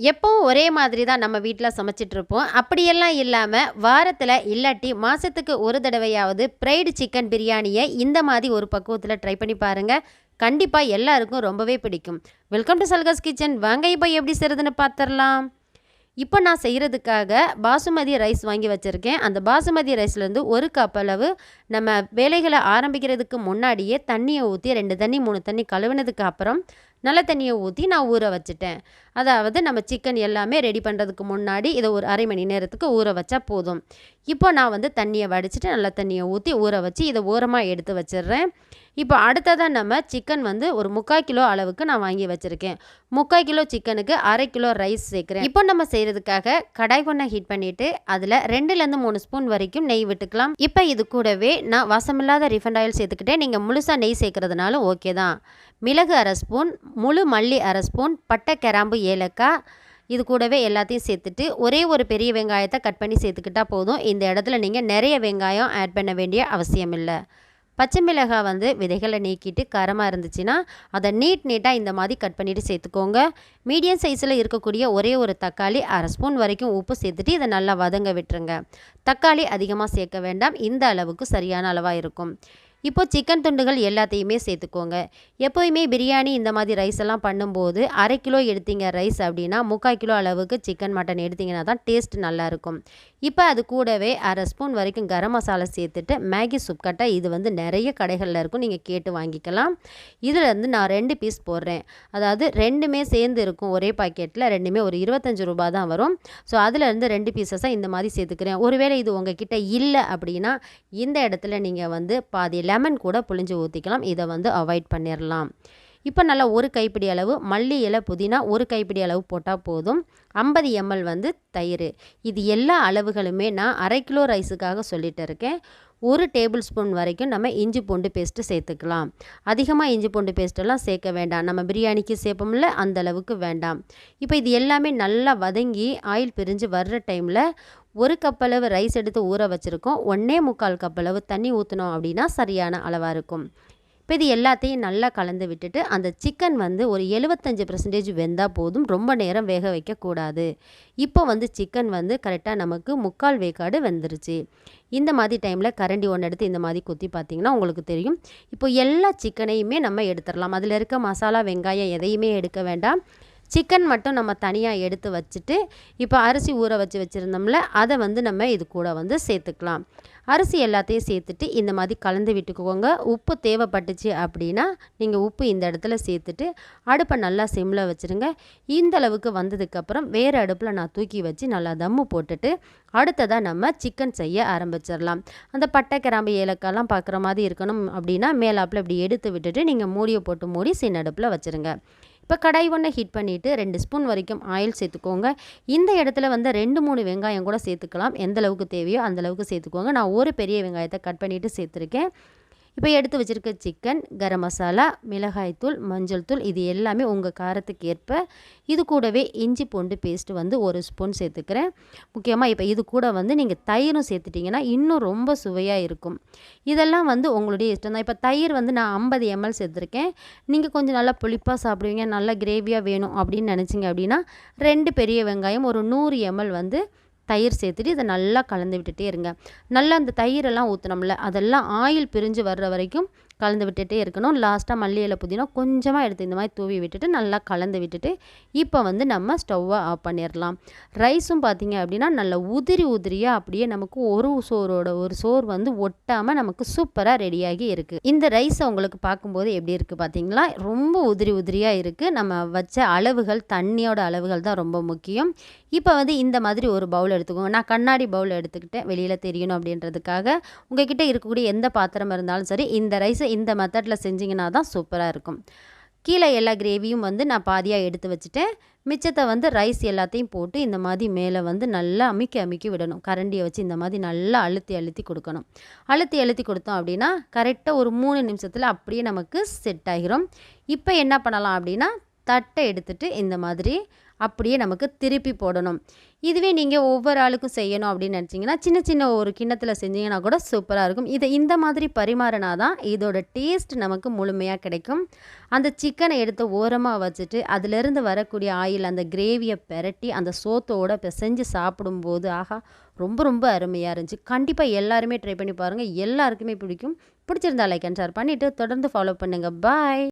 எப்பவும் ஒரே மாதிரி தான் நம்ம வீட்டில் சமைச்சிட்ருப்போம் அப்படியெல்லாம் இல்லாமல் வாரத்தில் இல்லாட்டி மாதத்துக்கு ஒரு தடவையாவது ஃப்ரைடு சிக்கன் பிரியாணியை இந்த மாதிரி ஒரு பக்குவத்தில் ட்ரை பண்ணி பாருங்கள் கண்டிப்பாக எல்லாருக்கும் ரொம்பவே பிடிக்கும். வெல்கம் டு சல்கஸ் கிச்சன் வாங்க இப்போ எப்படி செய்கிறதுன்னு பார்த்துடலாம் இப்போ நான் செய்கிறதுக்காக பாசுமதி ரைஸ் வாங்கி வச்சுருக்கேன். அந்த பாசுமதி ரைஸ்லேருந்து ஒரு கப் அளவு நம்ம வேலைகளை ஆரம்பிக்கிறதுக்கு முன்னாடியே தண்ணியை ஊற்றி ரெண்டு தண்ணி மூணு தண்ணி கழுவினதுக்கு அப்புறம் நல்ல தண்ணியை ஊற்றி நான் ஊற வச்சுட்டேன். அதாவது நம்ம சிக்கன் எல்லாமே ரெடி பண்ணுறதுக்கு முன்னாடி இதை ஒரு அரை மணி நேரத்துக்கு ஊற வச்சா போதும். இப்போ நான் வந்து தண்ணியை வடிச்சிட்டு நல்ல தண்ணியை ஊற்றி ஊற வச்சு இதை ஓரமாக எடுத்து வச்சிடுறேன். இப்போ அடுத்ததாக நம்ம சிக்கன் வந்து ஒரு முக்கால் கிலோ அளவுக்கு நான் வாங்கி வச்சுருக்கேன். முக்கால் கிலோ சிக்கனுக்கு அரை கிலோ ரைஸ் சேர்க்குறேன். இப்போ நம்ம செய்கிறதுக்காக கடாய் கொண்டை ஹீட் பண்ணிவிட்டு அதில் ரெண்டுலேருந்து மூணு ஸ்பூன் வரைக்கும் நெய் விட்டுக்கலாம். இப்போ இது கூடவே நான் வசமில்லாத ரிஃபண்ட் ஆயில் சேர்த்துக்கிட்டேன். நீங்கள் முழுசாக நெய் சேர்க்குறதுனால ஓகே தான். மிளகு அரை ஸ்பூன் முழு மல்லி அரை ஸ்பூன் பட்டை கிராம்பு ஏலக்காய் இது கூடவே எல்லாத்தையும் சேர்த்துட்டு ஒரே ஒரு பெரிய வெங்காயத்தை கட் பண்ணி சேர்த்துக்கிட்டா போதும். இந்த இடத்துல நீங்கள் நிறைய வெங்காயம் ஆட் பண்ண வேண்டிய அவசியம் இல்லை. பச்சை மிளகாய் வந்து விதைகளை நீக்கிட்டு கரமாக இருந்துச்சுன்னா அதை நீட் நீட்டாக இந்த மாதிரி கட் பண்ணிவிட்டு சேர்த்துக்கோங்க. மீடியம் சைஸில் இருக்கக்கூடிய ஒரே ஒரு தக்காளி அரை ஸ்பூன் வரைக்கும் உப்பு சேர்த்துட்டு இதை நல்லா வதங்க விட்டுருங்க. தக்காளி அதிகமாக சேர்க்க வேண்டாம். இந்த அளவுக்கு சரியான அளவாக இருக்கும். இப்போது சிக்கன் துண்டுகள் எல்லாத்தையுமே சேர்த்துக்கோங்க. எப்போயுமே பிரியாணி இந்த மாதிரி ரைஸ் எல்லாம் பண்ணும்போது அரை கிலோ எடுத்தீங்க ரைஸ் அப்படின்னா முக்கால் கிலோ அளவுக்கு சிக்கன் மட்டன் எடுத்திங்கன்னா தான் டேஸ்ட் நல்லாயிருக்கும் இப்போ அது கூடவே அரை ஸ்பூன் வரைக்கும் கரம் மசாலா சேர்த்துட்டு மேகி சூப் கட்டை இது வந்து நிறைய கடைகளில் இருக்கும். நீங்கள் கேட்டு வாங்கிக்கலாம். இதில் வந்து நான் ரெண்டு பீஸ் போடுறேன். அதாவது ரெண்டுமே சேர்ந்து இருக்கும். ஒரே பாக்கெட்டில் ரெண்டுமே ஒரு இருபத்தஞ்சு ரூபா தான் வரும். ஸோ அதிலேருந்து ரெண்டு பீசஸாக இந்த மாதிரி சேர்த்துக்கிறேன். ஒருவேளை இது உங்ககிட்ட இல்லை அப்படின்னா இந்த இடத்துல நீங்கள் வந்து பாதியில் லெமன் கூட புளிஞ்சு ஊற்றிக்கலாம் இதை வந்து அவாய்ட் பண்ணிடலாம் இப்போ நல்லா ஒரு கைப்பிடி அளவு மல்லி இலை புதினா ஒரு கைப்பிடி அளவு போட்டால் போதும். ஐம்பது எம்எல் வந்து தயிர். இது எல்லா அளவுகளுமே நான் அரை கிலோ ரைஸுக்காக சொல்லிட்டு இருக்கேன். ஒரு டேபிள் ஸ்பூன் வரைக்கும் நம்ம இஞ்சி பூண்டு பேஸ்ட்டு சேர்த்துக்கலாம். அதிகமாக இஞ்சி பூண்டு பேஸ்ட்டெல்லாம் சேர்க்க வேண்டாம். நம்ம பிரியாணிக்கு சேர்ப்போம்ல அந்த அளவுக்கு வேண்டாம். இப்போ இது எல்லாமே நல்லா வதங்கி ஆயில் பிரிஞ்சு வர்ற டைமில் ஒரு கப்பளவு ரைஸ் எடுத்து ஊற வச்சுருக்கோம். ஒன்றே முக்கால் கப்பளவு தண்ணி ஊற்றினோம் அப்படின்னா சரியான அளவாக இருக்கும். இப்போ இது எல்லாத்தையும் நல்லா கலந்து விட்டுட்டு அந்த சிக்கன் வந்து ஒரு எழுபத்தஞ்சு பர்சன்டேஜ் வெந்தால் போதும். ரொம்ப நேரம் வேக வைக்கக்கூடாது இப்போ வந்து சிக்கன் வந்து கரெக்டாக நமக்கு முக்கால் வேக்காடு வெந்துருச்சு. இந்த மாதிரி டைமில் கரண்டி ஒன்று எடுத்து இந்த மாதிரி குத்தி பார்த்தீங்கன்னா உங்களுக்கு தெரியும். இப்போ எல்லா சிக்கனையுமே நம்ம எடுத்துடலாம். அதில் இருக்க மசாலா வெங்காயம் எதையுமே எடுக்க வேண்டாம். சிக்கன் மட்டும் நம்ம தனியாக எடுத்து வச்சுட்டு இப்போ அரிசி ஊற வச்சு வச்சுருந்தோம்ல அதை வந்து நம்ம இது கூட வந்து சேர்த்துக்கலாம். அரிசி எல்லாத்தையும் சேர்த்துட்டு இந்த மாதிரி கலந்து விட்டுக்கோங்க. உப்பு தேவைப்பட்டுச்சு அப்படின்னா நீங்கள் உப்பு இந்த இடத்துல சேர்த்துட்டு அடுப்பை நல்லா சிம்மில் வச்சுருங்க. இந்த அளவுக்கு வந்ததுக்கப்புறம் வேறு அடுப்பில் நான் தூக்கி வச்சு நல்லா தம்மு போட்டுட்டு அடுத்ததாக நம்ம சிக்கன் செய்ய ஆரம்பிச்சிடலாம். அந்த பட்டை கிராம்பு ஏலக்காய்லாம் பார்க்குற மாதிரி இருக்கணும் அப்படின்னா மேலாப்பில் இப்படி எடுத்து விட்டுட்டு நீங்கள் மூடியை போட்டு மூடி சின்ன அடுப்பில் வச்சுருங்க. இப்போ கடாய் ஒன்றை ஹீட் பண்ணிவிட்டு ரெண்டு ஸ்பூன் வரைக்கும் ஆயில் சேர்த்துக்கோங்க. இந்த இடத்துல வந்து ரெண்டு மூணு வெங்காயம் கூட சேர்த்துக்கலாம். எந்த அளவுக்கு தேவையோ அந்த அளவுக்கு சேர்த்துக்கோங்க. நான் ஒரு பெரிய வெங்காயத்தை கட் பண்ணிவிட்டு சேர்த்துருக்கேன். இப்போ எடுத்து வச்சுருக்க சிக்கன் கரம் மசாலா மிளகாய்த்தூள் மஞ்சள் தூள் இது எல்லாமே உங்கள் காரத்துக்கு ஏற்ப இது கூடவே இஞ்சி பூண்டு பேஸ்ட்டு வந்து ஒரு ஸ்பூன் சேர்த்துக்கிறேன். முக்கியமாக இப்போ இது கூட வந்து நீங்கள் தயிரும் சேர்த்துட்டிங்கன்னா இன்னும் ரொம்ப சுவையாக இருக்கும். இதெல்லாம் வந்து உங்களுடைய இஷ்டம் தான். இப்போ தயிர் வந்து நான் ஐம்பது எம்எல் சேர்த்துருக்கேன். நீங்கள் கொஞ்சம் நல்லா புளிப்பாக சாப்பிடுவீங்க நல்லா கிரேவியாக வேணும் அப்படின்னு நினச்சிங்க அப்படின்னா ரெண்டு பெரிய வெங்காயம் ஒரு நூறு எம்எல் வந்து தயிர் சேர்த்துட்டு இதை நல்லா கலந்து விட்டுட்டே இருங்க. நல்லா அந்த தயிரெல்லாம் ஊற்றினோம்ல அதெல்லாம் ஆயில் பிரிஞ்சு வர்ற வரைக்கும் கலந்து விட்டுட்டே இருக்கணும். லாஸ்ட்டாக மல்லி இலை புதினா கொஞ்சமாக எடுத்து இந்த மாதிரி தூவி விட்டுட்டு நல்லா கலந்து விட்டுட்டு இப்போ வந்து நம்ம ஸ்டவ்வை ஆஃப் பண்ணிடலாம் ரைஸும் பார்த்திங்க அப்படின்னா நல்ல உதிரி உதிரியாக அப்படியே நமக்கு ஒரு சோறோட ஒரு சோறு வந்து ஒட்டாமல் நமக்கு சூப்பராக ரெடியாகி இருக்குது இந்த ரைஸை உங்களுக்கு பார்க்கும்போது எப்படி இருக்குது பார்த்தீங்களா ரொம்ப உதிரி உதிரியாக இருக்குது நம்ம வச்ச அளவுகள் தண்ணியோட அளவுகள் தான் ரொம்ப முக்கியம். இப்போ வந்து இந்த மாதிரி ஒரு பவுல் எடுத்துக்கோங்க. நான் கண்ணாடி பவுல் எடுத்துக்கிட்டேன். வெளியில் தெரியணும் அப்படின்றதுக்காக. உங்ககிட்ட இருக்கக்கூடிய எந்த பாத்திரம் இருந்தாலும் சரி இந்த ரைஸ் இந்த மெத்தடில் செஞ்சிங்கன்னா தான் சூப்பராக இருக்கும். கீழே எல்லா கிரேவியும் வந்து நான் பாதியாக எடுத்து வச்சுட்டேன். மிச்சத்தை வந்து ரைஸ் எல்லாத்தையும் போட்டு இந்த மாதிரி மேலே வந்து நல்லா அமுக்கி அமுக்கி விடணும். கரண்டியை வச்சு இந்த மாதிரி நல்லா அழுத்தி அழுத்தி கொடுக்கணும். அழுத்தி அழுத்தி கொடுத்தோம் அப்படின்னா கரெக்டாக ஒரு மூணு நிமிஷத்தில் அப்படியே நமக்கு செட் ஆகிரும் இப்போ என்ன பண்ணலாம் அப்படின்னா தட்டை எடுத்துட்டு இந்த மாதிரி அப்படியே நமக்கு திருப்பி போடணும். இதுவே நீங்கள் ஒவ்வொரு ஆளுக்கும் செய்யணும் அப்படின்னு நினச்சிங்கன்னா சின்ன சின்ன ஒரு கிண்ணத்தில் செஞ்சீங்கன்னா கூட சூப்பராக இருக்கும். இதை இந்த மாதிரி பரிமாறினா தான் இதோட டேஸ்ட் நமக்கு முழுமையாக கிடைக்கும். அந்த சிக்கனை எடுத்து ஓரமாக வச்சுட்டு அதிலிருந்து வரக்கூடிய ஆயில் அந்த கிரேவியை பெரட்டி அந்த சோத்தோடு பிசைஞ்சு சாப்பிடும்போது ஆஹா ரொம்ப ரொம்ப அருமையாக இருந்துச்சு. கண்டிப்பாக எல்லாருமே ட்ரை பண்ணி பாருங்கள் எல்லாருக்குமே பிடிக்கும். பிடிச்சிருந்தா லைக் அண்ட் ஷேர் பண்ணிவிட்டு தொடர்ந்து ஃபாலோ பண்ணுங்கள் பாய்